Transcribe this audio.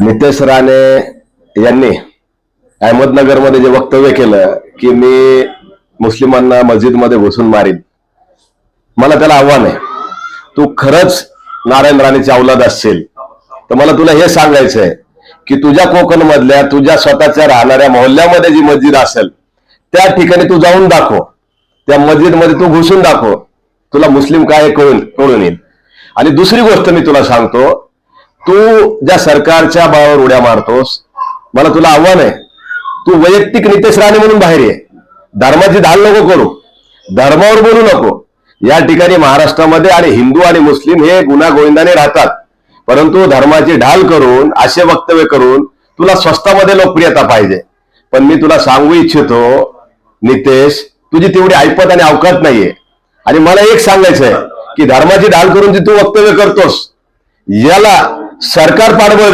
नितेश राणे यांनी अहमदनगरमध्ये जे वक्तव्य केलं की मी मुस्लिमांना मस्जिदमध्ये घुसून मारीन मला त्याला आव्हान आहे. तू खरंच नारायण राणेची अवलाद असशील. तर मला तुला हे सांगायचं आहे की तुझ्या कोकण मधल्या तुझ्या स्वतःच्या राहणाऱ्या मोहल्ल्यामध्ये जी मस्जिद असेल त्या ठिकाणी तू जाऊन दाखव. त्या मस्जिदमध्ये तू घुसून दाखव. तुला मुस्लिम काय कळून कळून येईल? आणि दुसरी गोष्ट मी तुला सांगतो तू ज्या सरकारच्या बळावर उड्या मारतोस मला तुला आव्हान आहे तू वैयक्तिक नितेश राणे म्हणून बाहेर ये. धर्माची धाल नको करू. धर्मावर बोलू नको. या ठिकाणी महाराष्ट्रामध्ये आणि हिंदू आणि मुस्लिम हे गुन्हा गोविंदाने राहतात. परंतु धर्माची ढाल करून असे वक्तव्य करून तुला स्वस्तामध्ये लोकप्रियता पाहिजे. पण मी तुला सांगू इच्छितो नितेश तुझी तेवढी ऐपत आणि अवकात नाहीये. आणि मला एक सांगायचं आहे की धर्माची ढाल करून जी तू वक्तव्य करतोस याला sacar parvo